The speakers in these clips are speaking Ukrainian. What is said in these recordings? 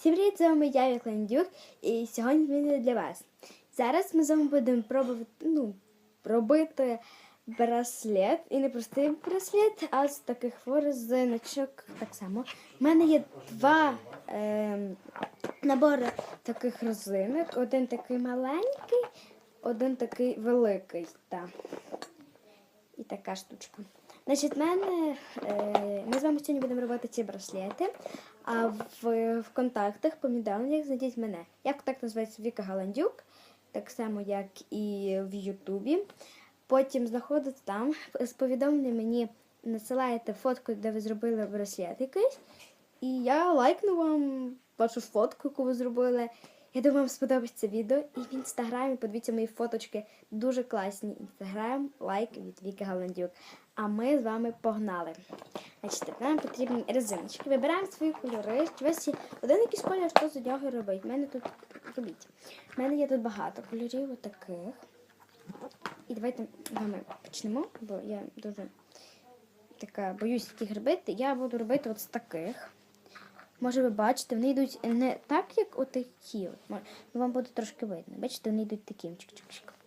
Всім привіт, з вами я, Якландюк, і сьогодні відео для вас. Зараз ми з вами будемо пробувати ну, робити браслет. І не простий браслет, а з таких резиночок так само. У мене є два е, набори таких резинок. Один такий маленький, один такий великий. Та. І така штучка. Значить, мене, е, ми з вами сьогодні будемо робити ці браслети. А в, в контактах, повідомленнях знайдіть мене. Я контакт називається Віка Галандюк, так само, як і в Ютубі. Потім знаходите там, з повідомлення мені насилаєте фотку, де ви зробили браслет якийсь. І я лайкну вам вашу фотку, яку ви зробили. Я думаю, вам сподобається відео. І в інстаграмі подивіться мої фоточки. Дуже класні. Інстаграм, лайк від Віки Галандюк. А ми з вами погнали. Значить, нам потрібні резиночки. Вибираємо свої кольори. Є один якийсь колір, що з нього робить? У мене тут робіть. У мене є тут багато кольорів отаких. І давайте з вами почнемо, бо я дуже така боюсь яких робити. Я буду робити от з таких. Може, ви бачите, вони йдуть не так, як отакі. вам буде трошки видно. Бачите, вони йдуть таким. Чик-чик-чик.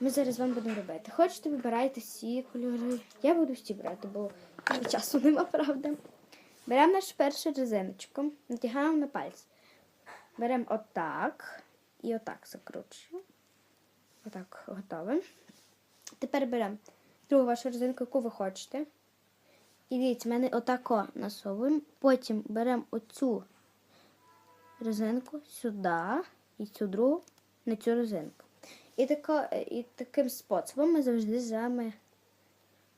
Ми зараз вам будемо робити. Хочете, вибирайте всі кольори. Я буду всі брати, бо часу нема, правда. Беремо нашу першу резиночку, натягаємо на пальці. Беремо отак і отак закручуємо. Отак, готове. Тепер беремо другу вашу резинку, яку ви хочете. І дивіться, в мене отако насовуємо. Потім беремо оцю резинку сюди і цю другу на цю резинку. І, тако, і таким способом ми завжди з вами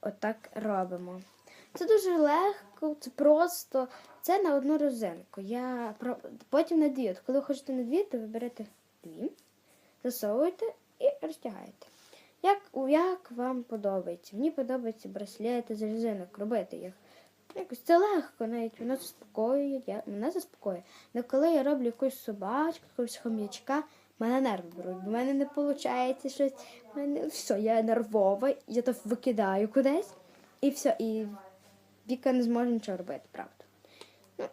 отак робимо. Це дуже легко, це просто. Це на одну резинку. Я Потім на дві. От коли ви хочете на дві, то ви берете дві, засовуєте і розтягаєте. Як, як вам подобається? Мені подобається браслети з резинок, робити їх. Якось це легко, навіть воно заспокоює, я, мене заспокоює. Але коли я роблю якусь собачку, якогось хом'ячка, мене нерви беруть, бо в мене не виходить щось. Мене все, я нервова, я то викидаю кудись, і все, і Віка не зможе нічого робити, правда. Ну,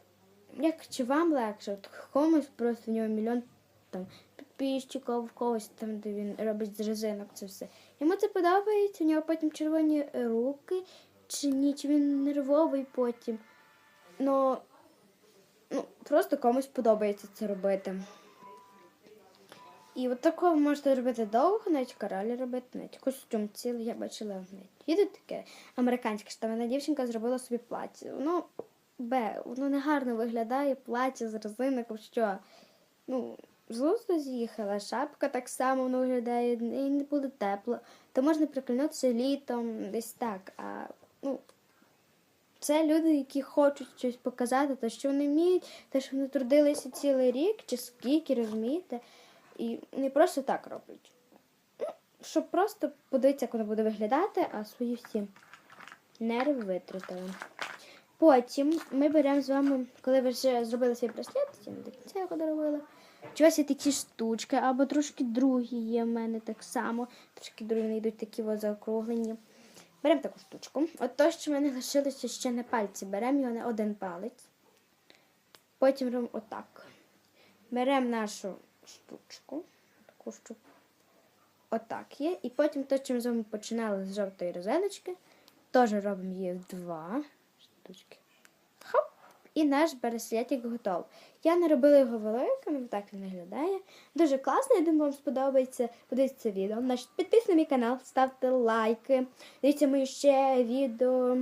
як чи вам легше, комусь просто в нього мільйон там підписчиків, в когось там, де він робить з резинок це все. Йому це подобається, у нього потім червоні руки, чи ні, чи він нервовий потім. Ну, ну просто комусь подобається це робити. І от такого можете робити довго, навіть коралі робити, навіть костюм цілий, я бачила навіть відео таке американське, що там одна дівчинка зробила собі плаття. Воно бе, воно не гарно виглядає, плаття з резинок, що ну, з з'їхала, шапка так само воно виглядає, і не буде тепло. То можна приклянутися літом, десь так. А ну, це люди, які хочуть щось показати, те, що вони вміють, те, що вони трудилися цілий рік чи скільки, розумієте, і не просто так роблять. Ну, щоб просто подивитися, як воно буде виглядати, а свої всі нерви витратили. Потім ми беремо з вами, коли ви вже зробили свій браслет, я не до кінця його доробила. Вас є такі штучки, або трошки другі є в мене так само. Трошки другі вони йдуть такі заокруглені. Беремо таку штучку. От то, що в мене лишилося ще на пальці, беремо його на один палець. Потім робимо отак. Беремо нашу штучку. Таку штуку. Отак є. І потім те, ми з вами починали з жовтої розеточки, теж робимо її в два штучки. Хоп! І наш браслетик готов. Я не робила його великим, так він виглядає. Дуже класно, я думаю, вам сподобається. Подивіться відео. Значить, підписуйтесь на мій канал, ставте лайки. Дивіться мої ще відео.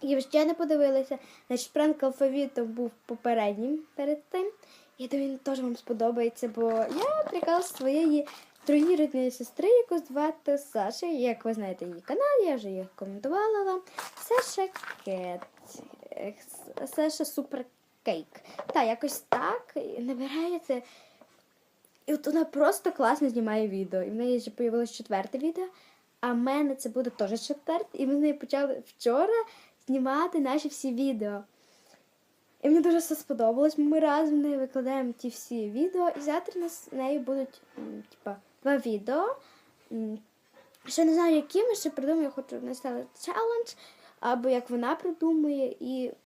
І ще не подивилися. Значить, пранк алфавіту був попереднім перед тим. Я думаю, він теж вам сподобається, бо я прикала своєї троюрідної сестри, яку звати Саша. Як ви знаєте її канал, я вже її коментувала вам. Саша Кет. Саша Супер Кейк. Та, якось так. і Набираєте. І от вона просто класно знімає відео. І в неї вже появилось четверте відео. А в мене це буде теж четверте. І ми з нею почали вчора знімати наші всі відео. І мені дуже все сподобалось. Ми разом нею викладаємо ті всі відео. І завтра у нас з нею будуть типа, два відео. Ще не знаю, які ми ще придумаю, хочу настали челендж, або як вона придумує. І